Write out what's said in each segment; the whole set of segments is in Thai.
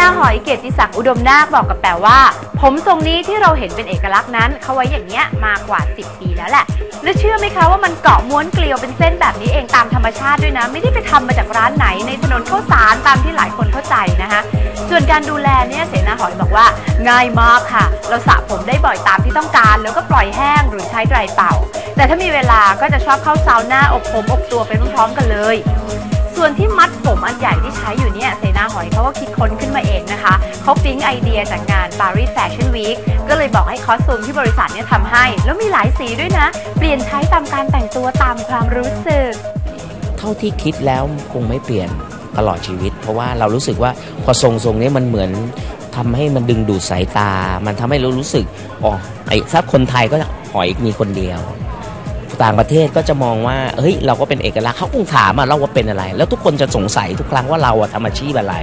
นาหอยเกียรติศักดิ์อุดมนาคบอกกับแปลว่า ผมทรงนี้ที่เราเห็นเป็นเอกลักษณ์นั้น เขาไว้อย่างเนี้ยมากว่า 10 ปีแล้วแหละ และเชื่อไหมคะว่ามันเกาะม้วนเกลียวเป็นเส้นแบบนี้เองตามธรรมชาติด้วยนะ ไม่ได้ไปทำมาจากร้านไหนในถนนข้าวสารตามที่หลายคนเข้าใจนะคะ ส่วนการดูแลเนี่ยเสนาหอยบอกว่า ง่ายมากค่ะ เราสระผมได้บ่อยตามที่ต้องการ แล้วก็ปล่อยแห้งหรือใช้ไดร์เป่า แต่ถ้ามีเวลาก็จะชอบเข้าซาวน่าอบผมอบตัวไปพร้อมๆกันเลย ส่วนที่มัดผมอันใหญ่ที่ใช้อยู่เนี่ยเสนาหอยเขาก็คิดค้นขึ้นมาเองนะคะเขาปิ๊งไอเดียจากงาน Paris Fashion Week ก็เลยบอกให้คอสตูมที่บริษัทเนี่ยทำให้ แล้วมีหลายสีด้วยนะ เปลี่ยนใช้ตามการแต่งตัวตามความรู้สึก เท่าที่คิดแล้วคงไม่เปลี่ยนตลอดชีวิต เพราะว่าเรารู้สึกว่าพอทรงทรงนี้มันเหมือนทำให้มันดึงดูดสายตา มันทำให้เรารู้สึก อ๋อ ไอ้ถ้าคนไทยก็หอยมีคนเดียว ต่างประเทศก็จะมองว่าเฮ้ยเราก็เป็นเอกลักษณ์เขาคงถามอะเราว่าเป็นอะไร แล้วทุกคนจะสงสัยทุกครั้งว่าเราอะทำอาชีพอะไร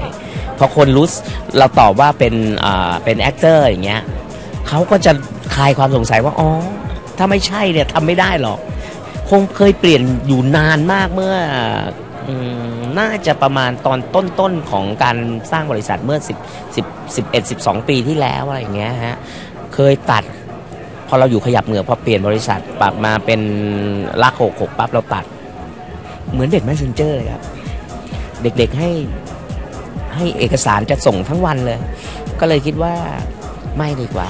พอคนรู้สเราตอบว่าเป็นอ่าเป็นแอคเตอร์อย่างเงี้ยเขาก็จะคลายความสงสัยว่าอ๋อถ้าไม่ใช่เนี่ยทำไม่ได้หรอก คงเคยเปลี่ยนอยู่นานมากเมื่อน่าจะประมาณตอนต้นๆของการสร้างบริษัทเมื่อ 10 10 11 12 ปีที่แล้วอะไรอย่างเงี้ยฮะเคยตัด พอเราอยู่ขยับเหงือพอเปลี่ยนบริษัทปรับมาเป็นลักหกหกปั๊บเราตัด เหมือนเด็กแมสเซนเจอร์เลยครับ เด็กๆให้ให้เอกสารจะส่งทั้งวันเลย ก็เลยคิดว่าไม่ดีกว่า